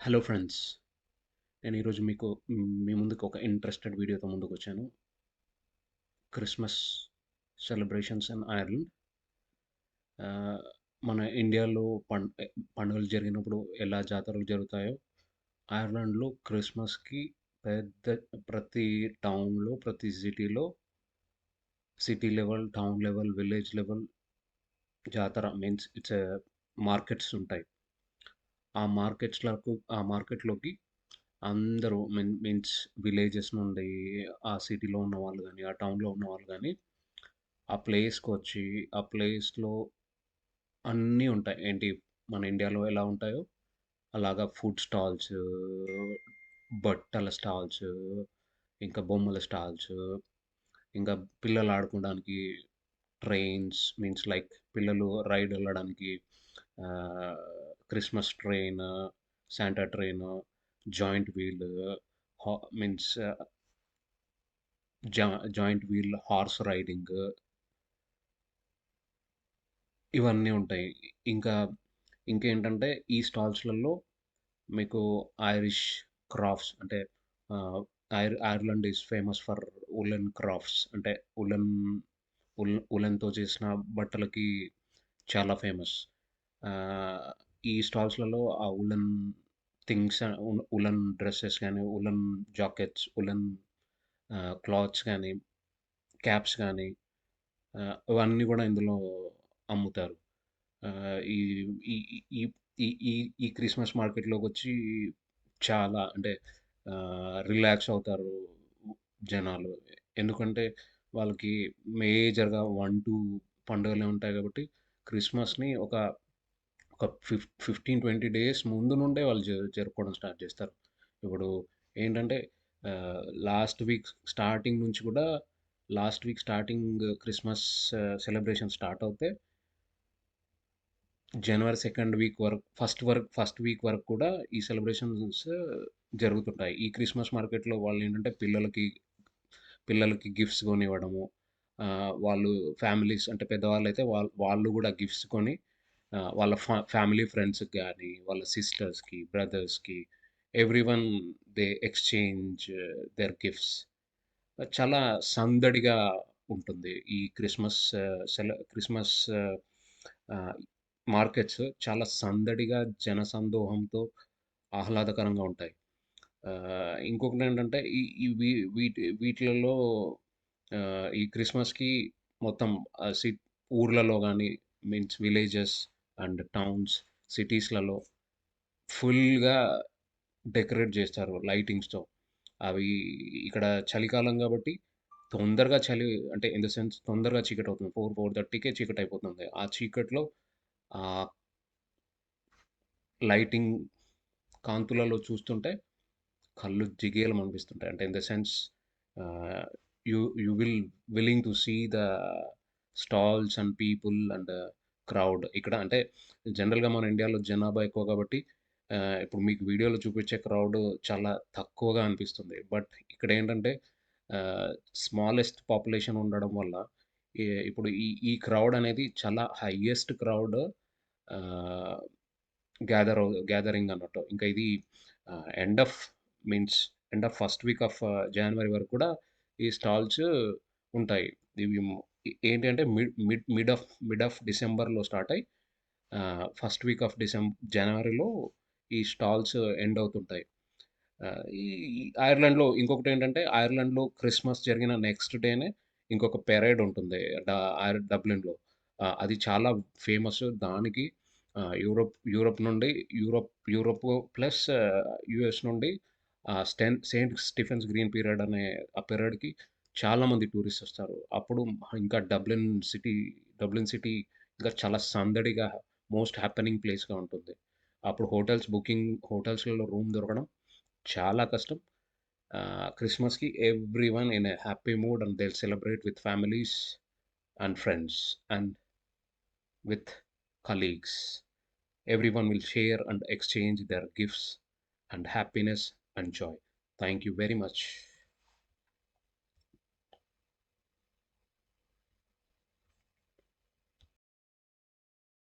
Hello friends. నేను ఈరోజు మీకు మీ ముందుకు ఒక ఇంట్రెస్టెడ్ వీడియోతో ముందుకొచ్చాను. Christmas celebrations in Ireland. మన ఇండియాలో పండ్ పండుగలు జరిగినప్పుడు ఎలా జాతరలు జరుగుతాయో, ఐర్లాండ్‌లో క్రిస్మస్‌కి పెద్ద ప్రతి టౌన్‌లో, ప్రతి సిటీలో city level, town level, village level జాతర మీన్స్ ఇట్స్ ఎ మార్కెట్స్ ఉంటాయి. ఆ మార్కెట్స్‌లకు ఆ మార్కెట్‌లోకి అందరూ మీన్ మీన్స్ విలేజెస్ నుండి, ఆ సిటీలో ఉన్న వాళ్ళు కానీ ఆ టౌన్‌లో ఉన్న వాళ్ళు కానీ ఆ ప్లేస్కి వచ్చి ఆ ప్లేస్‌లో అన్నీ ఉంటాయి. ఏంటి మన ఇండియాలో ఎలా ఉంటాయో, అలాగా ఫుడ్ స్టాల్స్, బట్టల స్టాల్స్, ఇంకా బొమ్మల స్టాల్స్, ఇంకా పిల్లలు ఆడుకోవడానికి ట్రైన్స్ మీన్స్ లైక్ పిల్లలు రైడ్ వెళ్ళడానికి Christmas train, Santa train, giant wheel, హా మీన్స్ జా జాయింట్ వీల్ హార్స్ రైడింగ్ ఇవన్నీ ఉంటాయి. ఇంకా ఇంకేంటంటే ఈ స్టాల్స్‌లలో మీకు ఐరిష్ క్రాఫ్ట్స్ అంటే ఐర్ Ireland is famous for woollen crafts అంటే ఉలెన్ ఉల్ ఉలెన్‌తో చేసిన బట్టలకి చాలా ఫేమస్. ఈ స్టాల్స్‌లలో ఆ ఉలన్ థింగ్స్ ఉలన్ ఉలెన్ కానీ woollen woollen jackets, woollen clothes కానీ క్యాప్స్ కానీ అవన్నీ ఇవన్నీ ఇందులో అమ్ముతారు. ఈ ఈ ఈ ఈ ఈ మార్కెట్లోకి వచ్చి చాలా అంటే రిలాక్స్ అవుతారు జనాలు. ఎందుకంటే వాళ్ళకి మేజర్‌గా 1, 2 పండుగలే ఉంటాయి కాబట్టి క్రిస్మస్‌ని ఒక ఒక ఫిఫ్ 15, 20 డేస్ ముందు నుండే వాళ్ళు జరుపుకోవడం స్టార్ట్ చేస్తారు. ఇప్పుడు ఏంటంటే లాస్ట్ వీక్ స్టార్టింగ్ నుంచి కూడా last week starting Christmas celebration start అవుతే జనవరి సెకండ్ వీక్ వరకు ఫస్ట్ వరకు ఫస్ట్ వీక్ వరకు కూడా ఈ సెలబ్రేషన్స్ జరుగుతుంటాయి. ఈ క్రిస్మస్ మార్కెట్‌లో వాళ్ళు ఏంటంటే పిల్లలకి పిల్లలకి గిఫ్ట్స్ కొనివ్వడము, వాళ్ళు ఫ్యామిలీస్ అంటే పెద్దవాళ్ళు అయితే వాళ్ళు వాళ్ళు కూడా గిఫ్ట్స్ కొని వాళ్ళ ఫా ఫ్యామిలీ ఫ్రెండ్స్‌కి కానీ వాళ్ళ సిస్టర్స్‌కి, బ్రదర్స్‌కి everyone they exchange their gifts. చాలా సందడిగా ఉంటుంది. ఈ క్రిస్మస్ సెల క్రిస్మస్ మార్కెట్స్ చాలా సందడిగా, జనసందోహంతో ఆహ్లాదకరంగా ఉంటాయి. ఇంకొకటి ఏంటంటే ఈ వీటి వీటిలలో ఈ క్రిస్మస్‌కి మొత్తం సి ఊర్లలో కానీ మీన్స్ విలేజెస్ అండ్ టౌన్స్, సిటీస్‌లలో ఫుల్‌గా డెకరేట్ చేస్తారు లైటింగ్స్‌తో. అవి ఇక్కడ చలికాలం కాబట్టి తొందరగా చలి అంటే ఇన్ ద సెన్స్ తొందరగా చీకటవుతుంది. 4, 4:30కే చీకటయిపోతుంది. ఆ చీకట్లో లైటింగ్ కాంతులలో చూస్తుంటే కళ్ళు జిగేలమనిపిస్తుంటాయి. అంటే in the sense you you will willing to see the stalls and people and crowd. ఇక్కడ అంటే జనరల్‌గా మన ఇండియాలో జనాభా ఎక్కువ కాబట్టి ఇప్పుడు మీకు వీడియోలో చూపించే క్రౌడ్ చాలా తక్కువగా అనిపిస్తుంది. బట్ ఇక్కడ ఏంటంటే స్మాలెస్ట్ పాపులేషన్ ఉండడం వల్ల ఇప్పుడు ఈ ఈ క్రౌడ్ అనేది చాలా హైయెస్ట్ క్రౌడ్ గ్యాదర్ గ్యాదరింగ్ అన్నట్టు. ఇంకా ఇది end of means end of first week of January వరకు కూడా ఈ స్టాల్స్ ఉంటాయి. ఇవి ఏంటంటే ఏంటి అంటే mid mid mid of mid of డిసెంబర్‌లో స్టార్ట్ అయ్యి ఫస్ట్ వీక్ ఆఫ్ డిసెంబర్ జనవరిలో ఈ స్టాల్స్ ఎండ్ అవుతుంటాయి. ఐర్లాండ్లో ఈ ఏంటంటే ఐర్లాండ్‌లో ఐర్లాండ్‌లో క్రిస్మస్ జరిగిన నెక్స్ట్ డేనే ఇంకొక పెరేడ్ ఉంటుంది. ఐర్ డబ్లిన్‌లో. అది చాలా ఫేమస్. దానికి యూరోప్ యూరోప్ నుండి యూరోప్ యూరోప్ ప్లస్ యూఎస్ నుండి స్టెన్ సెయింట్ స్టిఫెన్స్ గ్రీన్ పీరియడ్ అనే ఆ పీరియడ్‌కి చాలామంది టూరిస్ట్ వస్తారు. అప్పుడు ఇంకా డబ్లిన్ సిటీ డబ్లిన్ సిటీ ఇంకా చాలా సందడిగా మోస్ట్ హ్యాపెనింగ్ ప్లేస్‌గా ఉంటుంది. అప్పుడు హోటల్స్ బుకింగ్ హోటల్స్‌లలో రూమ్ దొరకడం చాలా కష్టం. క్రిస్మస్కి క్రిస్మస్‌కి everyone in a happy mood and they celebrate with families and friends and with colleagues. Everyone will share and exchange their gifts and happiness and joy thank you very much